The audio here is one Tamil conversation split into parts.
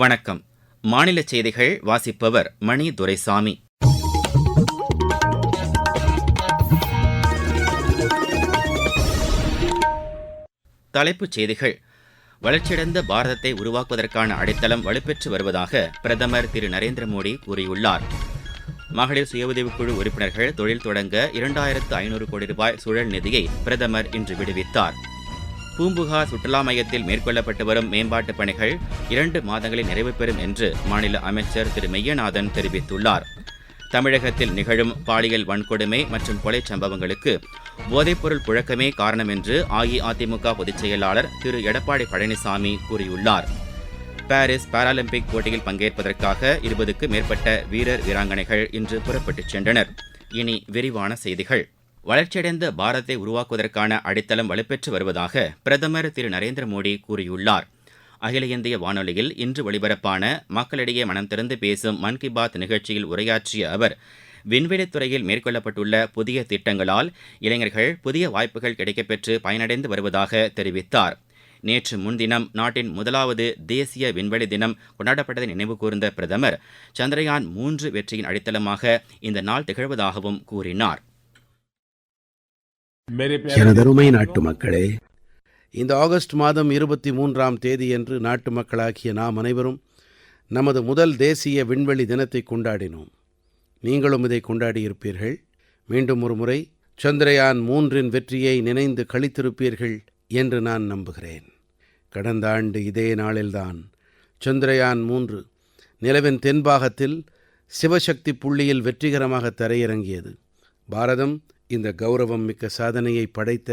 வணக்கம். மாநில செய்திகள் வாசிப்பவர் மணி துரைசாமி. தலைப்புச் செய்திகள். வளர்ச்சியடைந்த பாரதத்தை உருவாக்குவதற்கான அடித்தளம் வலுப்பெற்று வருவதாக பிரதமர் திரு நரேந்திர மோடி கூறியுள்ளார். மகளிர் சுய உதவிக்குழு உறுப்பினர்கள் தொழில் தொடங்க இரண்டாயிரத்து ஐநூறு கோடி ரூபாய் சுழல் நிதியை பிரதமர் இன்று விடுவித்தார். பூம்புகார் சுற்றுலா மையத்தில் மேற்கொள்ளப்பட்டு வரும் மேம்பாட்டுப் பணிகள் இரண்டு மாதங்களில் நிறைவு பெறும் என்று மாநில அமைச்சர் திரு மெய்யநாதன் தெரிவித்துள்ளார். தமிழகத்தில் நிகழும் பாலியல் வன்கொடுமை மற்றும் கொலை சம்பவங்களுக்கு போதைப்பொருள் புழக்கமே காரணம் என்று அஇஅதிமுக பொதுச் செயலாளர் திரு எடப்பாடி பழனிசாமி கூறியுள்ளார். பாரிஸ் பாராலிம்பிக் போட்டியில் பங்கேற்பதற்காக இருபதுக்கு மேற்பட்ட வீரர் வீராங்கனைகள் இன்று புறப்பட்டுச் சென்றனர். இனி விரிவான செய்திகள். வளர்ச்சியடைந்த பாரதத்தை உருவாக்குவதற்கான அடித்தளம் வலுப்பெற்று வருவதாக பிரதமர் திரு. நரேந்திர மோடி கூறியுள்ளார். அகில இந்திய வானொலியில் இன்று ஒலிபரப்பான மக்களிடையே மனம் திறந்து பேசும் மன் கி பாத் நிகழ்ச்சியில் உரையாற்றிய அவர் விண்வெளித் துறையில் மேற்கொள்ளப்பட்டுள்ள புதிய திட்டங்களால் இளைஞர்கள் புதிய வாய்ப்புகள் கிடைக்கப்பெற்று பயனடைந்து வருவதாக தெரிவித்தார். நேற்று முன்தினம் நாட்டின் முதலாவது தேசிய விண்வெளி தினம் கொண்டாடப்பட்டதை நினைவு கூர்ந்த பிரதமர் சந்திரயான் மூன்று வெற்றியின் அடித்தளமாக இந்த நாள் திகழ்வதாகவும் கூறினார். எனதருமை நாட்டு மக்களே இந்த ஆகஸ்ட் மாதம் இருபத்தி மூன்றாம் தேதியன்று நாட்டு மக்களாகிய நாம் அனைவரும் நமது முதல் தேசிய விண்வெளி தினத்தை கொண்டாடினோம். நீங்களும் இதை கொண்டாடியிருப்பீர்கள். மீண்டும் ஒரு முறை சந்திரயான் மூன்றின் வெற்றியை நினைந்து கழித்திருப்பீர்கள் என்று நான் நம்புகிறேன். கடந்த ஆண்டு இதே நாளில்தான் சந்திரயான் மூன்று நிலவின் தென்பாகத்தில் சிவசக்தி புள்ளியில் வெற்றிகரமாக தரையிறங்கியது. பாரதம் இந்த கௌரவம் மிக்க சாதனையை படைத்த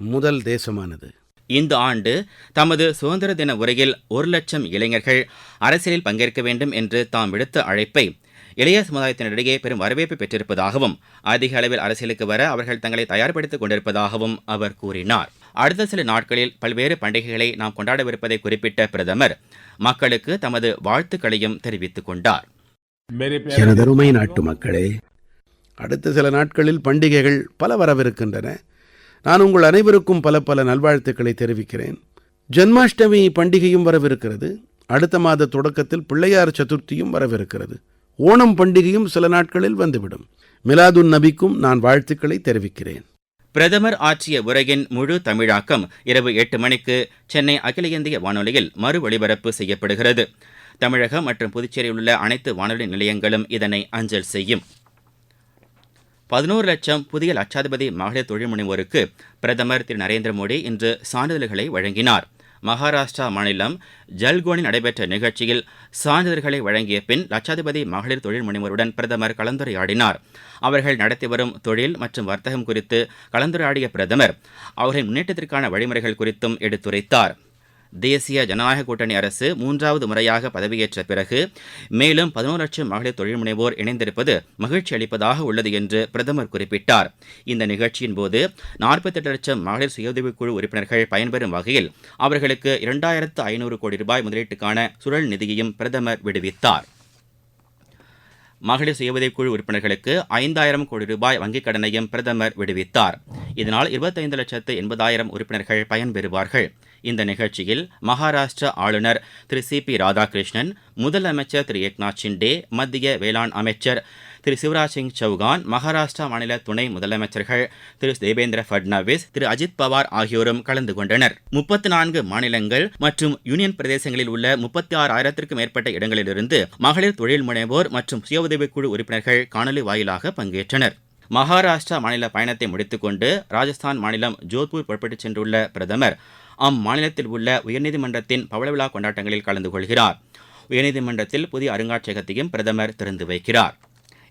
முதல் தேசமானது. இந்த ஆண்டு தமது சுதந்திர தின உரையில் ஒரு லட்சம் இளைஞர்கள் அரசியலில் பங்கேற்க வேண்டும் என்று தாம் விடுத்த அழைப்பை இளைய சமுதாயத்தினரிடையே பெரும் வரவேற்பு பெற்றிருப்பதாகவும் அதிக அளவில் அரசியலுக்கு வர அவர்கள் தங்களை தயார்படுத்திக் கொண்டிருப்பதாகவும் அவர் கூறினார். அடுத்த சில நாட்களில் பல்வேறு பண்டிகைகளை நாம் கொண்டாடவிருப்பதை குறிப்பிட்ட பிரதமர் மக்களுக்கு தமது வாழ்த்துக்களையும் தெரிவித்துக் கொண்டார். எனதருமை நாட்டு மக்களே அடுத்த சில நாட்களில் பண்டிகைகள் பல வரவிருக்கின்றன. நான் உங்கள் அனைவருக்கும் பல பல நல்வாழ்த்துக்களை தெரிவிக்கிறேன். ஜன்மாஷ்டமி பண்டிகையும் வரவிருக்கிறது. அடுத்த மாத தொடக்கத்தில் பிள்ளையார் சதுர்த்தியும் வரவிருக்கிறது. ஓணம் பண்டிகையும் சில நாட்களில் வந்துவிடும். மிலாதுன் நபிக்கும் நான் வாழ்த்துக்களை தெரிவிக்கிறேன். பிரதமர் ஆற்றிய உரையின் முழு தமிழாக்கம் இரவு எட்டு மணிக்கு சென்னை அகில இந்திய வானொலியில் மறு ஒளிபரப்பு செய்யப்படுகிறது. தமிழகம் மற்றும் புதுச்சேரியில் உள்ள அனைத்து வானொலி நிலையங்களும் இதனை அஞ்சல் செய்யும். பதினோரு லட்சம் புதிய லட்சாதிபதி மகளிர் தொழில் முனைவோருக்கு பிரதமர் திரு நரேந்திர மோடி இன்று சான்றிதழ்களை வழங்கினார். மகாராஷ்டிரா மாநிலம் ஜல்கோனில் நடைபெற்ற நிகழ்ச்சியில் சான்றிதழ்களை வழங்கிய பின் லட்சாதிபதி மகளிர் தொழில் முனைவோருடன் பிரதமர் கலந்துரையாடினார். அவர்கள் நடத்தி வரும் தொழில் மற்றும் வர்த்தகம் குறித்து கலந்துரையாடிய பிரதமர் அவர்களின் முன்னேற்றத்திற்கான வழிமுறைகள் குறித்தும் எடுத்துரைத்தார். தேசிய ஜனநாயக கூட்டணி அரசு மூன்றாவது முறையாக பதவியேற்ற பிறகு மேலும் பதினோரு லட்சம் மகளிர் தொழில் முனைவோர் இணைந்திருப்பது மகிழ்ச்சி அளிப்பதாக உள்ளது என்று பிரதமர் குறிப்பிட்டார். இந்த நிகழ்ச்சியின் போது நாற்பத்தெட்டு லட்சம் மகளிர் சுயஉதவிக்குழு உறுப்பினர்கள் பயன்பெறும் வகையில் அவர்களுக்கு இரண்டாயிரத்து ஐநூறு கோடி ரூபாய் முதலீட்டுக்கான சுழல் நிதியையும் பிரதமர் விடுவித்தார். மகளிர் சுயஉதவிக்குழு உறுப்பினர்களுக்கு ஐந்தாயிரம் கோடி ரூபாய் வங்கிக் கடனையும் பிரதமர் விடுவித்தார். இதனால் இருபத்தைந்து லட்சத்து எண்பதாயிரம் உறுப்பினர்கள் பயன்பெறுவார்கள் இந்த நிகழ்ச்சியில் மகாராஷ்டிரா ஆளுநர் திரு சி பி ராதாகிருஷ்ணன் முதலமைச்சர் திரு ஏக்நாத் ஷிண்டே மத்திய வேளாண் அமைச்சர் திரு சிவராஜ் சிங் சௌகான் மகாராஷ்டிரா மாநில துணை முதலமைச்சர்கள் திரு தேவேந்திர பட்னாவிஸ் திரு அஜித் பவார் ஆகியோரும் கலந்து கொண்டனர். முப்பத்தி நான்கு மாநிலங்கள் மற்றும் யூனியன் பிரதேசங்களில் உள்ள முப்பத்தி ஆறு ஆயிரத்திற்கும் மேற்பட்ட இடங்களிலிருந்து மகளிர் தொழில் முனைவோர் மற்றும் சுய உதவிக்குழு உறுப்பினர்கள் காணொலி வாயிலாக பங்கேற்றனர். மகாராஷ்டிரா மாநில பயணத்தை முடித்துக்கொண்டு ராஜஸ்தான் மாநிலம் ஜோத்பூர் புறப்பட்டுச் சென்றுள்ள பிரதமர் அம்மாநிலத்தில் உள்ள உயர்நீதிமன்றத்தின் பவள விழா கொண்டாட்டங்களில் கலந்து கொள்கிறார். உயர்நீதிமன்றத்தில் புதிய அருங்காட்சியகத்தையும் பிரதமர் திறந்து வைக்கிறார்.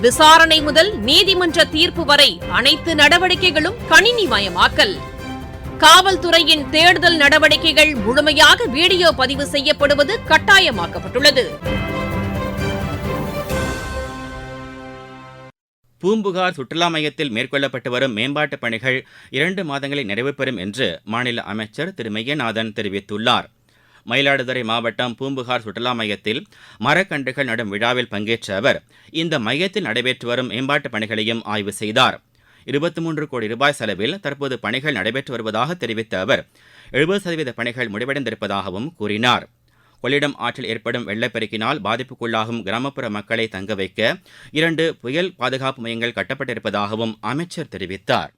விசாரணை முதல் நீதிமன்ற தீர்ப்பு வரை அனைத்து நடவடிக்கைகளும் கணினிமயமாக்கல். காவல்துறையின் தேடுதல் நடவடிக்கைகள் முழுமையாக வீடியோ பதிவு செய்யப்படுவது கட்டாயமாக்கப்பட்டுள்ளது. பூம்புகார் சுற்றுலா மையத்தில் மேற்கொள்ளப்பட்டு வரும் மேம்பாட்டுப் பணிகள் இரண்டு மாதங்களில் நிறைவு பெறும் என்று மாநில அமைச்சர் திரு மெய்யநாதன் தெரிவித்துள்ளார். மயிலாடுதுறை மாவட்டம் பூம்புகார் சுற்றுலா மையத்தில் மரக்கன்றுகள் நடும் விழாவில் பங்கேற்ற அவர் இந்த மையத்தில் நடைபெற்று வரும் மேம்பாட்டுப் பணிகளையும் ஆய்வு செய்தார். இருபத்தி மூன்று கோடி ரூபாய் செலவில் தற்போது பணிகள் நடைபெற்று வருவதாக தெரிவித்த அவர் எழுபது சதவீத பணிகள் முடிவடைந்திருப்பதாகவும் கூறினார். கொள்ளிடம் ஆற்றில் ஏற்படும் வெள்ளப்பெருக்கினால் பாதிப்புக்குள்ளாகும் கிராமப்புற மக்களை தங்க வைக்க இரண்டு புயல் பாதுகாப்பு மையங்கள் கட்டப்பட்டிருப்பதாகவும் அமைச்சர் தெரிவித்தார்.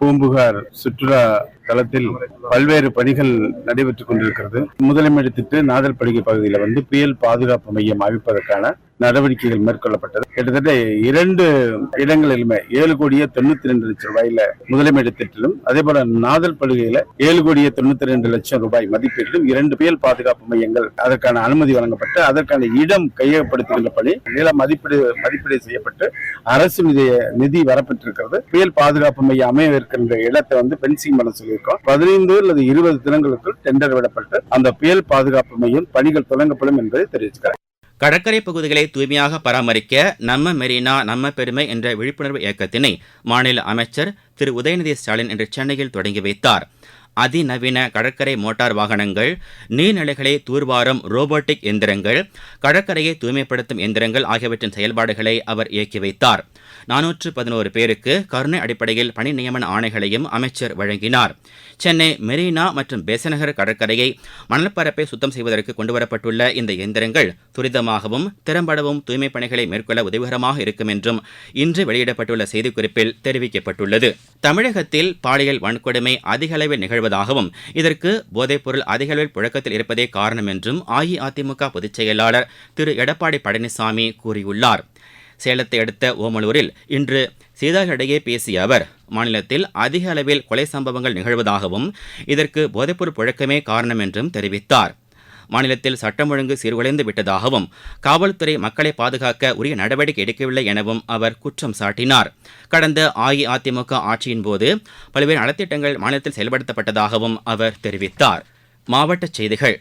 பூம்புகார் சுற்றுலா தளத்தில் பல்வேறு பணிகள் நடைபெற்றுக் கொண்டிருக்கிறது. முதலமைச்சர் நாதல்படுகை பகுதியில் வந்து புயல் பாதுகாப்பு மையம் அமைப்பதற்கான நடவடிக்கைகள் மேற்கொள்ளப்பட்டது. கிட்டத்தட்ட இரண்டு இடங்களிலுமே ஏழு கோடியே தொண்ணூத்தி ரெண்டு லட்சம் ரூபாயில முதலமைச்சர் திட்டிலும் அதே போல நாதல் படுகையில ஏழு கோடியே தொண்ணூத்தி ரெண்டு லட்சம் ரூபாய் மதிப்பீட்டிலும் இரண்டு புயல் பாதுகாப்பு மையங்கள் அதற்கான அனுமதி வழங்கப்பட்டு அதற்கான இடம் கையகப்படுத்துகின்ற பணி நில மதிப்பீடு மதிப்பீடு செய்யப்பட்டு அரசு நிதி நிதி வரப்பட்டிருக்கிறது. புயல் பாதுகாப்பு மையம் அமையவிருக்கின்ற இடத்தை வந்து பென்சிங் பண்ண சொல்லியிருக்கோம். பதினைந்து அல்லது இருபது தினங்களுக்குள் டெண்டர் விடப்பட்டு அந்த புயல் பாதுகாப்பு மையம் பணிகள் தொடங்கப்படும் என்பதை தெரிவிச்சுக்கிறேன். கடற்கரை பகுதிகளை தூய்மையாக பராமரிக்க நம்ம மெரினா நம்ம பெருமை என்ற விழிப்புணர்வு இயக்கத்தினை மாநில அமைச்சர் திரு. உதயநிதி ஸ்டாலின் இன்று சென்னையில் தொடங்கி வைத்தார். அதிநவீன கடற்கரை மோட்டார் வாகனங்கள் நீர்நிலைகளை தூர்வாரும் ரோபோட்டிக் எந்திரங்கள் கடற்கரையை தூய்மைப்படுத்தும் எந்திரங்கள் ஆகியவற்றின் செயல்பாடுகளை அவர் இயக்கி வைத்தார். நானூற்று பதினோரு பேருக்கு கருணை அடிப்படையில் பணி நியமன ஆணைகளையும் அமைச்சர் வழங்கினார். சென்னை மெரினா மற்றும் பெசநகர் கடற்கரையை மணல்பரப்பை சுத்தம் செய்வதற்கு கொண்டுவரப்பட்டுள்ள இந்த எந்திரங்கள் துரிதமாகவும் திறம்படவும் தூய்மைப் பணிகளை மேற்கொள்ள உதவிகரமாக இருக்கும் என்றும் இன்று வெளியிடப்பட்டுள்ள செய்திக்குறிப்பில் தெரிவிக்கப்பட்டுள்ளது. தமிழகத்தில் பாலியல் வன்கொடுமை அதிக அளவில் நிகழ்வதாகவும் இதற்கு போதைப்பொருள் அதிக அளவில் புழக்கத்தில் இருப்பதே காரணம் என்றும் அஇஅதிமுக பொதுச் செயலாளர் திரு. எடப்பாடி பழனிசாமி கூறியுள்ளார். சேலத்தை அடுத்த ஓமலூரில் இன்று செய்தியாளர்களிடையே பேசிய அவர் மாநிலத்தில் அதிக அளவில் கொலை சம்பவங்கள் நிகழ்வதாகவும் இதற்கு போதைப்பொருள் புழக்கமே காரணம் என்றும் தெரிவித்தார். மாநிலத்தில் சட்டம் ஒழுங்கு சீர்குலைந்து விட்டதாகவும் காவல்துறை மக்களை பாதுகாக்க உரிய நடவடிக்கை எடுக்கவில்லை எனவும் அவர் குற்றம் சாட்டினார். கடந்த அஇஅதிமுக ஆட்சியின் போது பல்வேறு நலத்திட்டங்கள் மாநிலத்தில் செயல்படுத்தப்பட்டதாகவும் அவர் தெரிவித்தார். மாவட்டச் செய்திகள்.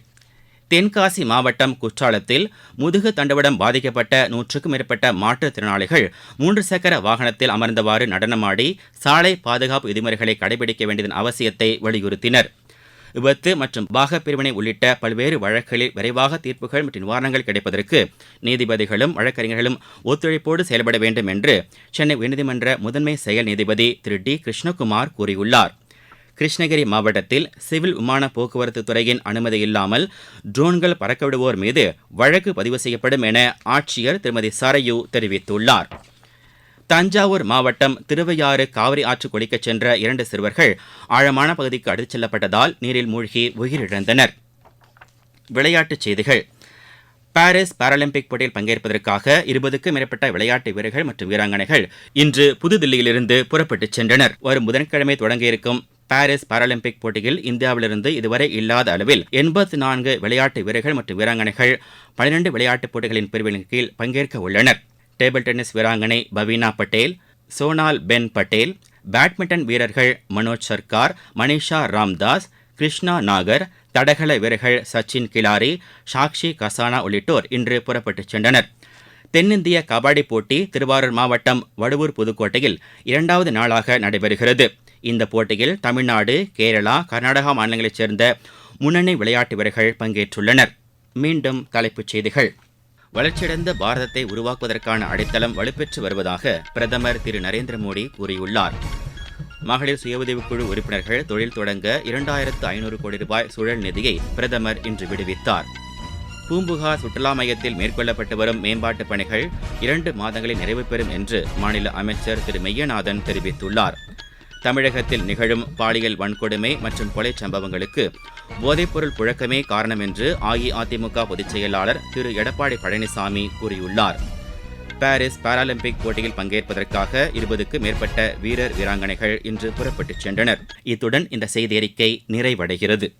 தென்காசி மாவட்டம் குற்றாலத்தில் முதுகு தண்டுவடம் பாதிக்கப்பட்ட நூற்றுக்கும் மேற்பட்ட மாற்றுத்திறனாளிகள் மூன்று சக்கர வாகனத்தில் அமர்ந்தவாறு நடனமாடி சாலை பாதுகாப்பு விதிமுறைகளை கடைபிடிக்க வேண்டியதன் அவசியத்தை வலியுறுத்தினர். விபத்து மற்றும் பாகப் பிரிவினை உள்ளிட்ட பல்வேறு வழக்குகளில் விரைவாக தீர்ப்புகள் மற்றும் நிவாரணங்கள் கிடைப்பதற்கு நீதிபதிகளும் வழக்கறிஞர்களும் ஒத்துழைப்போடு செயல்பட வேண்டும் என்று சென்னை உயர்நீதிமன்ற முதன்மை செயல் நீதிபதி திரு. டி. கிருஷ்ணகுமார் கூறியுள்ளார். கிருஷ்ணகிரி மாவட்டத்தில் சிவில் விமான போக்குவரத்து துறையின் அனுமதி இல்லாமல் ட்ரோன்கள் பறக்கவிடுவோர் மீது வழக்கு பதிவு செய்யப்படும் என ஆட்சியர் திருமதி சரையு தெரிவித்துள்ளார். தஞ்சாவூர் மாவட்டம் திருவையாறு காவிரி ஆற்று குளிக்கச் சென்ற இரண்டு சிறுவர்கள் ஆழமான பகுதிக்கு அடித்துச் செல்லப்பட்டதால் நீரில் மூழ்கி உயிரிழந்தனர். விளையாட்டுச் செய்திகள். பாரிஸ் பாராலிம்பிக் போட்டியில் பங்கேற்பதற்காக இருபதுக்கும் மேற்பட்ட விளையாட்டு வீரர்கள் மற்றும் வீராங்கனைகள் இன்று புதுதில்லியிலிருந்து புறப்பட்டுச் சென்றனர். வரும் புதன்கிழமை தொடங்கியிருக்கும் பாரிஸ் பாராலிம்பிக் போட்டியில் இந்தியாவிலிருந்து இதுவரை இல்லாத அளவில் எண்பத்தி நான்கு விளையாட்டு வீரர்கள் மற்றும் வீராங்கனைகள் பனிரெண்டு விளையாட்டுப் போட்டிகளின் பிரிவின் கீழ் பங்கேற்க உள்ளனர். டேபிள் டென்னிஸ் வீராங்கனை பவீனா பட்டேல் சோனால் பென் பட்டேல் பேட்மிண்டன் வீரர்கள் மனோஜ் சர்க்கார் மனிஷா ராம்தாஸ் கிருஷ்ணா நாகர் தடகள வீரர்கள் சச்சின் கிலாரி சாக்ஷி கசானா உள்ளிட்டோர் இன்று புறப்பட்டுச் சென்றனர். தென்னிந்திய கபாடி போட்டி திருவாரூர் மாவட்டம் வடுவூர் புதுக்கோட்டையில் இரண்டாவது நாளாக நடைபெறுகிறது. இந்த போட்டியில் தமிழ்நாடு கேரளா கர்நாடகா மாநிலங்களைச் சேர்ந்த முன்னணி விளையாட்டு வீரர்கள் பங்கேற்றுள்ளனர். மீண்டும் தலைப்புச் செய்திகள். வளர்ச்சியடைந்த பாரதத்தை உருவாக்குவதற்கான அடித்தளம் வலுப்பெற்று வருவதாக பிரதமர் திரு நரேந்திர மோடி கூறியுள்ளார். மகளிர் சுயஉதவிக்குழு உறுப்பினர்கள் தொழில் தொடங்க இரண்டாயிரத்து ஐநூறு கோடி ரூபாய் சுழல் நிதியை பிரதமர் இன்று விடுவித்தார். பூம்புகார் சுற்றுலா மையத்தில் மேற்கொள்ளப்பட்டு வரும் மேம்பாட்டுப் பணிகள் இரண்டு மாதங்களில் நிறைவு பெறும் என்று மாநில அமைச்சர் திரு மெய்யநாதன் தெரிவித்துள்ளார். தமிழகத்தில் நிகழும் பாலியல் வன்கொடுமை மற்றும் கொலை சம்பவங்களுக்கு போதைப்பொருள் புழக்கமே காரணம் என்று அஇஅதிமுக பொதுச் செயலாளர் திரு. எடப்பாடி பழனிசாமி கூறியுள்ளார். பாரிஸ் பாராலிம்பிக் போட்டியில் பங்கேற்பதற்காக இருபதுக்கு மேற்பட்ட வீரர் வீராங்கனைகள் இன்று புறப்பட்டுச் சென்றனர். இத்துடன் இந்த செய்தியறிக்கை நிறைவடைகிறது.